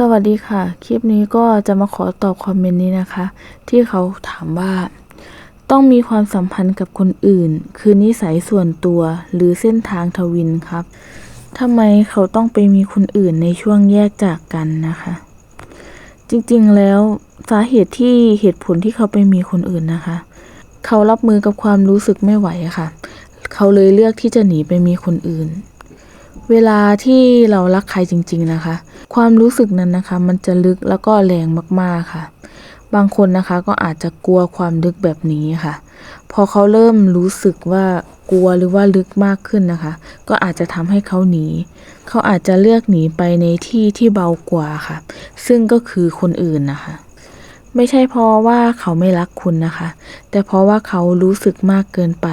สวัสดีค่ะ คลิปนี้ก็จะมาขอตอบคอมเมนต์นี้นะคะ ที่เขาถามว่า ต้องมีความสัมพันธ์กับคนอื่น คือนิสัยส่วนตัวหรือเส้นทางทวินครับทำไมเขาต้องไปมีคนอื่นในช่วงแยกจากกันนะคะ จริงๆแล้วสาเหตุที่เหตุผลที่เขาไปมีคนอื่นนะคะ เขารับมือกับความรู้สึกไม่ไหวะค่ะ เขาเลยเลือกที่จะหนีไปมีคนอื่น เวลาที่เรารักใครจริง ๆนะคะ ความรู้สึกนั้นนะคะ มันจะลึกแล้วก็แรงมากๆค่ะ บางคนนะคะก็อาจจะกลัวความลึกแบบนี้ค่ะ พอเขาเริ่มรู้สึกว่ากลัวหรือว่าลึกมากขึ้นนะคะ ก็อาจจะทำให้เขาหนี เขาอาจจะเลือกหนีไปในที่ที่เบากว่าค่ะ ซึ่งก็คือคนอื่นนะคะ ไม่ใช่เพราะว่าเขาไม่รักคุณนะคะ แต่เพราะว่าเขารู้สึกมากเกินไป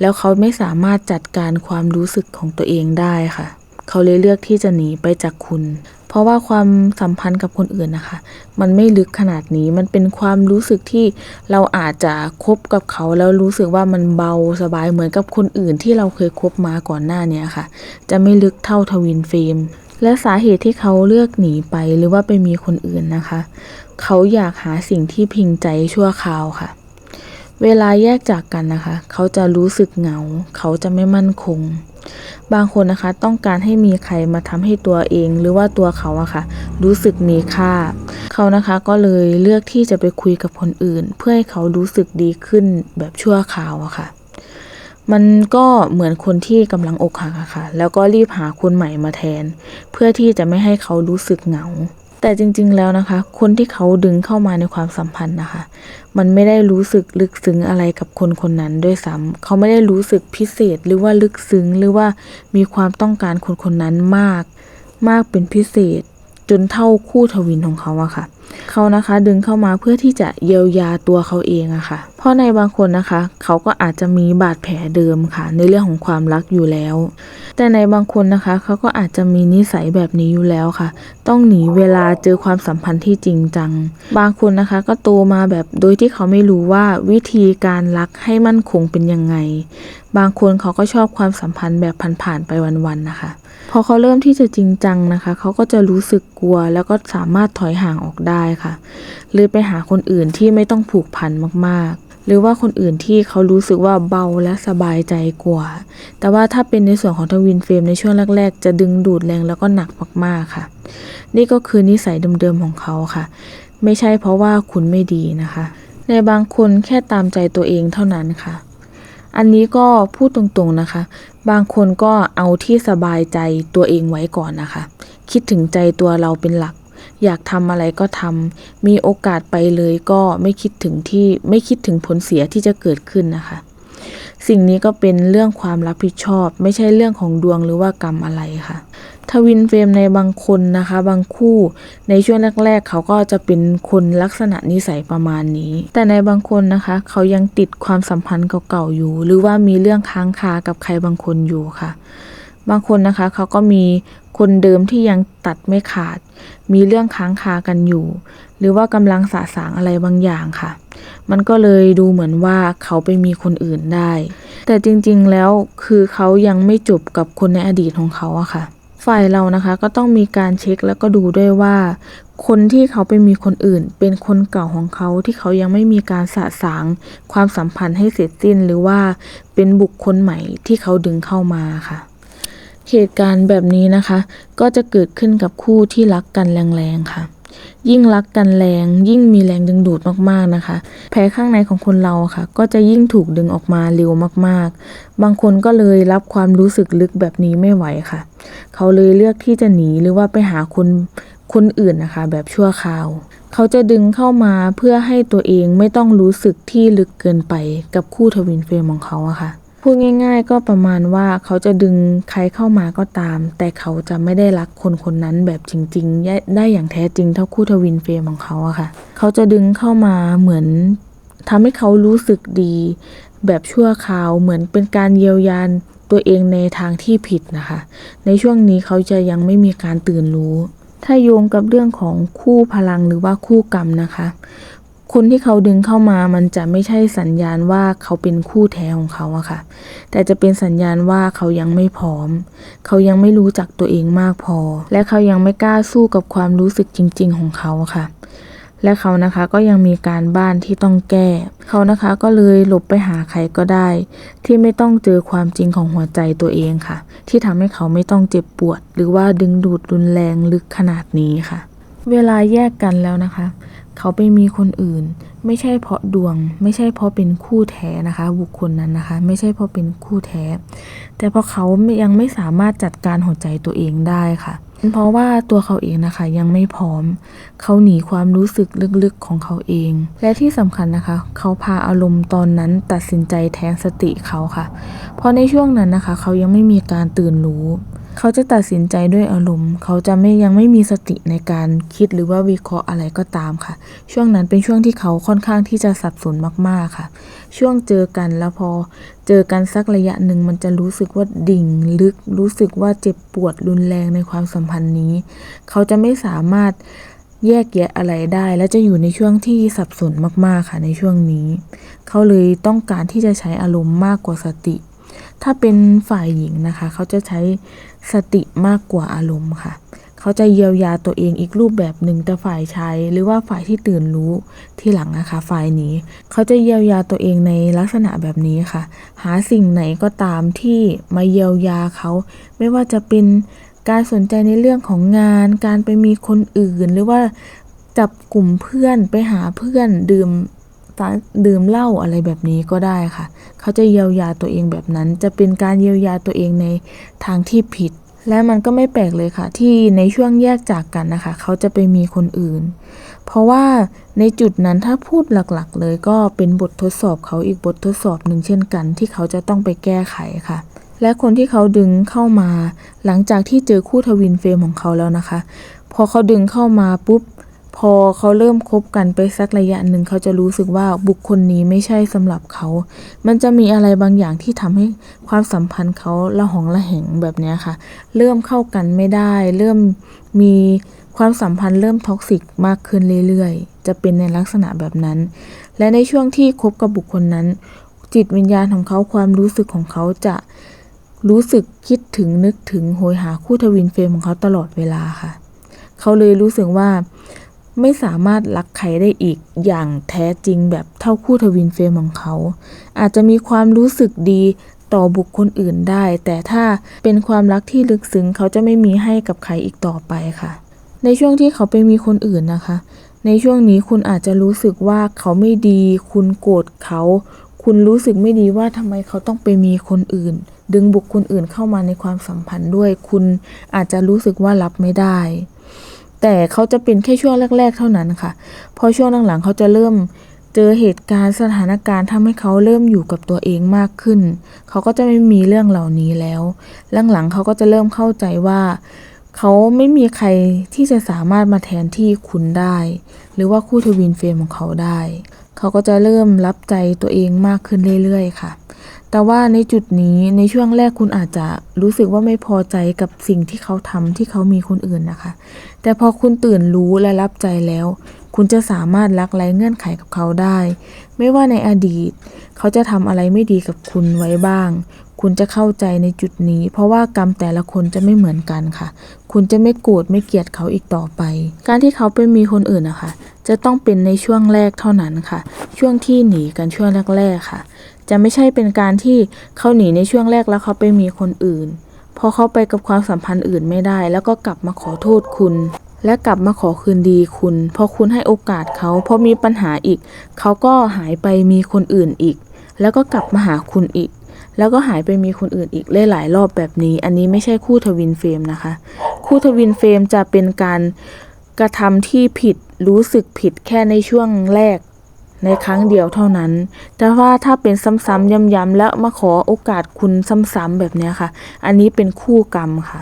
แล้วเขาไม่สามารถจัดการความรู้สึกของตัวเองได้ค่ะ เขาเลยเลือกที่จะหนีไปจากคุณ เพราะว่าความสัมพันธ์กับคนอื่นนะคะ มันไม่ลึกขนาดนี้มันเป็นความรู้สึกที่เราอาจจะคบกับเขาแล้วรู้สึกว่ามันเบาสบายเหมือนกับคนอื่นที่เราเคยคบมาก่อนหน้าเนี้ยค่ะ จะไม่ลึกเท่าทวินเฟรมและสาเหตุที่เขาเลือกหนีไปหรือว่าไปมีคนอื่นนะคะ เขาอยากหาสิ่งที่พิงใจชั่วคราวค่ะ เวลาแยกจากกันนะคะ เขาจะรู้สึกเหงา เขาจะไม่มั่นคง บางคนนะคะต้องการให้มีใครมาทำให้ตัวเอง หรือว่าตัวเขาอะค่ะ รู้สึกมีค่า เขานะคะก็เลยเลือกที่จะไปคุยกับคนอื่น เพื่อให้เขารู้สึกดีขึ้นแบบชั่วคราวอะค่ะมันก็เหมือนคนที่กำลังอกหักอะค่ะ แล้วก็รีบหาคนใหม่มาแทน เพื่อที่จะไม่ให้เขารู้สึกเหงา แต่จริงๆแล้วนะคะ คนที่เขาดึงเข้ามาในความสัมพันธ์นะคะ มันไม่ได้รู้สึกลึกซึ้งอะไรกับคนคนนั้นด้วยซ้ำเขาไม่ได้รู้สึกพิเศษหรือว่าลึกซึ้งหรือว่ามีความต้องการคนคนนั้นมาก มากเป็นพิเศษ จนเท่าคู่ทวินของเขาอะค่ะ เขานะคะดึงเข้ามาเพื่อที่จะเยียวยาตัวเขาเองอะค่ะ เพราะในบางคนนะคะ เขาก็อาจจะมีบาดแผลเดิมค่ะ ในเรื่องของความรักอยู่แล้ว แต่ในบางคนนะคะเขาก็อาจจะมีนิสัยแบบนี้อยู่แล้วค่ะ ต้องหนีเวลาเจอความสัมพันธ์ที่จริงจัง บางคนนะคะก็โตมาแบบโดยที่เขาไม่รู้ว่าวิธีการรักให้มั่นคงเป็นยังไง บางคนเขาก็ชอบความสัมพันธ์แบบผ่านๆไปวันๆนะคะพอเขาเริ่มที่จะจริงจังนะคะ เขาก็จะรู้สึกกลัวแล้วก็สามารถถอยห่างออกได้ได้ค่ะ หรือไปหาคนอื่นที่ไม่ต้องผูกพันมากๆ หรือว่าคนอื่นที่เขารู้สึกว่าเบาและสบายใจกว่า แต่ว่าถ้าเป็นในส่วนของทวินเฟรมในช่วงแรก ๆ จะดึงดูดแรงแล้วก็หนักมากๆค่ะ นี่ก็คือนิสัยเดิมๆของเขาค่ะ ไม่ใช่เพราะว่าคุณไม่ดีนะคะ ในบางคนแค่ตามใจตัวเองเท่านั้นค่ะอันนี้ก็พูดตรงๆนะคะ บางคนก็เอาที่สบายใจตัวเองไว้ก่อนนะคะ คิดถึงใจตัวเราเป็นหลัก อยากทำอะไรก็ทำมีโอกาสไปเลยก็ไม่คิดถึงที่ไม่คิดถึงผลเสียที่จะเกิดขึ้นนะคะ สิ่งนี้ก็เป็นเรื่องความรับผิดชอบ ไม่ใช่เรื่องของดวงหรือว่ากรรมอะไรค่ะ ทวินเฟรมในบางคนนะคะ บางคู่ในช่วงแรก ๆ เขาก็จะเป็นคนลักษณะนิสัยประมาณนี้ แต่ในบางคนนะคะ เขายังติดความสัมพันธ์เก่าๆอยู่ หรือว่ามีเรื่องค้างคากับใครบางคนอยู่ค่ะบางคนนะคะเขาก็มี คนเดิมที่ยังตัดไม่ขาด มีเรื่องค้างคากันอยู่ หรือว่ากำลังสะสางอะไรบางอย่างค่ะ มันก็เลยดูเหมือนว่าเขาไปมีคนอื่นได้ แต่จริงๆแล้วคือเขายังไม่จบกับคนในอดีตของเขาอะค่ะ ฝ่ายเรานะคะก็ต้องมีการเช็คแล้วก็ดูด้วยว่า คนที่เขาไปมีคนอื่น เป็นคนเก่าของเขาที่เขายังไม่มีการสะสางความสัมพันธ์ให้เสร็จสิ้น หรือว่าเป็นบุคคลใหม่ที่เขาดึงเข้ามาค่ะ เหตุการณ์แบบนี้นะคะ ก็จะเกิดขึ้นกับคู่ที่รักกันแรงๆค่ะ ยิ่งรักกันแรง ยิ่งมีแรงดึงดูดมากๆนะคะ แผลข้างในของคนเราค่ะ ก็จะยิ่งถูกดึงออกมาเร็วมากๆ บางคนก็เลยรับความรู้สึกลึกแบบนี้ไม่ไหวค่ะ เขาเลยเลือกที่จะหนีหรือว่าไปหาคนคนอื่นนะคะ แบบชั่วคราว เขาจะดึงเข้ามาเพื่อให้ตัวเองไม่ต้องรู้สึกที่ลึกเกินไปกับคู่ทวินเฟรมของเขาอะค่ะ พูดง่ายๆ ก็ประมาณว่าเขาจะดึงใครเข้ามาก็ตาม แต่เขาจะไม่ได้รักคนคนนั้นแบบจริงๆ ได้อย่างแท้จริงเท่าคู่ทวินเฟรมของเขาอะค่ะ เขาจะดึงเข้ามาเหมือนทำให้เขารู้สึกดี แบบชั่วคราวเหมือนเป็นการเยียวยาตัวเองในทางที่ผิดนะคะ ในช่วงนี้เขาจะยังไม่มีการตื่นรู้ ถ้าโยงกับเรื่องของคู่พลังหรือว่าคู่กรรมนะคะ คนที่เขาดึงเข้ามามันจะไม่ใช่สัญญาณว่าเขาเป็นคู่แท้ของเขาอะค่ะ แต่จะเป็นสัญญาณว่าเขายังไม่พร้อม เขายังไม่รู้จักตัวเองมากพอ และเขายังไม่กล้าสู้กับความรู้สึกจริง ๆ ของเขาค่ะ และเขานะคะก็ยังมีการบ้านที่ต้องแก้ เขานะคะก็เลยหลบไปหาใครก็ได้ ที่ไม่ต้องเจอความจริงของหัวใจตัวเองค่ะ ที่ทำให้เขาไม่ต้องเจ็บปวด หรือว่าดึงดูดรุนแรงลึกขนาดนี้ค่ะ เวลาแยกกันแล้วนะคะ เขาไปมีคนอื่น ไม่ใช่เพราะดวง ไม่ใช่เพราะเป็นคู่แท้นะคะ บุคคลนั้นนะคะ ไม่ใช่เพราะเป็นคู่แท้ แต่เพราะเขายังไม่สามารถจัดการหัวใจตัวเองได้ค่ะ เพราะว่าตัวเขาเองนะคะยังไม่พร้อม เขาหนีความรู้สึกลึกๆของเขาเอง และที่สำคัญนะคะ เขาพาอารมณ์ตอนนั้นตัดสินใจแทนสติเขาค่ะ เพราะในช่วงนั้นนะคะ เขายังไม่มีการตื่นรู้ เขาจะตัดสินใจด้วยอารมณ์ เขาจะไม่ยังไม่มีสติในการคิดหรือว่าวิเคราะห์อะไรก็ตามค่ะ ช่วงนั้นเป็นช่วงที่เขาค่อนข้างที่จะสับสนมาก ๆค่ะ ช่วงเจอกันแล้วพอเจอกันสักระยะหนึ่งมันจะรู้สึกว่าดิ่งลึก รู้สึกว่าเจ็บปวดรุนแรงในความสัมพันธ์นี้ เขาจะไม่สามารถแยกแยะอะไรได้ และจะอยู่ในช่วงที่สับสนมากๆค่ะในช่วงนี้ เขาเลยต้องการที่จะใช้อารมณ์มากกว่าสติ ถ้าเป็นฝ่ายหญิงนะคะ เขาจะใช้สติมากกว่าอารมณ์ค่ะ เขาจะเยียวยาตัวเองอีกรูปแบบหนึ่งแต่ฝ่ายชายหรือว่าฝ่ายที่ตื่นรู้ที่หลังนะคะ ฝ่ายนี้ เขาจะเยียวยาตัวเองในลักษณะแบบนี้ค่ะ หาสิ่งไหนก็ตามที่มาเยียวยาเขา ไม่ว่าจะเป็นการสนใจในเรื่องของงาน การไปมีคนอื่น หรือว่าจับกลุ่มเพื่อนไปหาเพื่อนดื่ม ดื่มเหล้าอะไรแบบนี้ก็ได้ค่ะ เขาจะเยียวยาตัวเองแบบนั้น จะเป็นการเยียวยาตัวเองในทางที่ผิด และมันก็ไม่แปลกเลยค่ะ ที่ในช่วงแยกจากกันนะคะ เขาจะไปมีคนอื่น เพราะว่าในจุดนั้นถ้าพูดหลักๆ เลยก็เป็นบททดสอบเขาอีกบททดสอบหนึ่งเช่นกัน ที่เขาจะต้องไปแก้ไขค่ะและคนที่เขาดึงเข้ามา หลังจากที่เจอคู่ทวินเฟรมของเขาแล้วนะคะ พอเขาดึงเข้ามาปุ๊บ พอเขาเริ่มคบกันไปสักระยะหนึ่งเขาจะรู้สึกว่าบุคคลนี้ไม่ใช่สำหรับเขา มันจะมีอะไรบางอย่างที่ทำให้ความสัมพันธ์เขาละหองละแหงแบบนี้ค่ะ เริ่มเข้ากันไม่ได้ เริ่มมีความสัมพันธ์เริ่มท็อกซิกมากขึ้นเรื่อยๆ จะเป็นในลักษณะแบบนั้น และในช่วงที่คบกับบุคคลนั้น จิตวิญญาณของเขาความรู้สึกของเขาจะรู้สึกคิดถึงนึกถึงโหยหาคู่ทวินเฟรมของเขาตลอดเวลาค่ะ เขาเลยรู้สึกว่า ไม่สามารถรักใครได้อีกอย่างแท้จริงแบบเท่าคู่ทวินเฟรมของเขา อาจจะมีความรู้สึกดีต่อบุคคลอื่นได้ แต่ถ้าเป็นความรักที่ลึกซึ้งเขาจะไม่มีให้กับใครอีกต่อไปค่ะ ในช่วงที่เขาไปมีคนอื่นนะคะ ในช่วงนี้คุณอาจจะรู้สึกว่าเขาไม่ดี คุณโกรธเขา คุณรู้สึกไม่ดีว่าทำไมเขาต้องไปมีคนอื่น ดึงบุคคลอื่นเข้ามาในความสัมพันธ์ด้วย คุณอาจจะรู้สึกว่ารับไม่ได้ แต่เขาจะเป็นแค่ช่วงแรก ๆ เท่านั้นค่ะ พอช่วงหลังๆเขาจะเริ่มเจอเหตุการณ์สถานการณ์ทำให้เขาเริ่มอยู่กับตัวเองมากขึ้น เขาก็จะไม่มีเรื่องเหล่านี้แล้ว หลังๆเขาก็จะเริ่มเข้าใจว่าเขาไม่มีใครที่จะสามารถมาแทนที่คุณได้ หรือว่าคู่ทวินเฟรมของเขาได้ เขาก็จะเริ่มรับใจตัวเองมากขึ้นเรื่อยๆ ค่ะ แต่ว่าในจุดนี้ในช่วงแรกคุณอาจจะรู้สึกว่าไม่พอใจกับสิ่งที่เขาทำที่เขามีคนอื่นนะคะ แต่พอคุณตื่นรู้และรับใจแล้ว คุณจะสามารถลักไร้เงื่อนไขกับเขาได้ ไม่ว่าในอดีต เขาจะทำอะไรไม่ดีกับคุณไว้บ้าง คุณจะเข้าใจในจุดนี้ เพราะว่ากรรมแต่ละคนจะไม่เหมือนกันค่ะ คุณจะไม่โกรธไม่เกลียดเขาอีกต่อไป การที่เขาไปมีคนอื่นนะคะ จะต้องเป็นในช่วงแรกเท่านั้นค่ะ ช่วงที่หนีกันช่วงแรกๆค่ะ จะไม่ใช่เป็นการที่เขาหนีในช่วงแรกแล้วเขาไปมีคนอื่นพอเขาไปกับความสัมพันธ์อื่นไม่ได้ แล้วก็กลับมาขอโทษคุณ และกลับมาขอคืนดีคุณ พอคุณให้โอกาสเขาพอมีปัญหาอีก เขาก็หายไปมีคนอื่นอีก แล้วก็กลับมาหาคุณอีก แล้วก็หายไปมีคนอื่นอีกหลายๆรอบแบบนี้ อันนี้ไม่ใช่คู่ทวินเฟรมนะคะ คู่ทวินเฟรมจะเป็นการกระทำที่ผิดรู้สึกผิดแค่ในช่วงแรกในครั้งเดียวเท่านั้น แต่ว่าถ้าเป็นซ้ำๆย้ำๆแล้วมาขอโอกาสคุณซ้ำๆแบบนี้ค่ะ อันนี้เป็นคู่กรรมค่ะ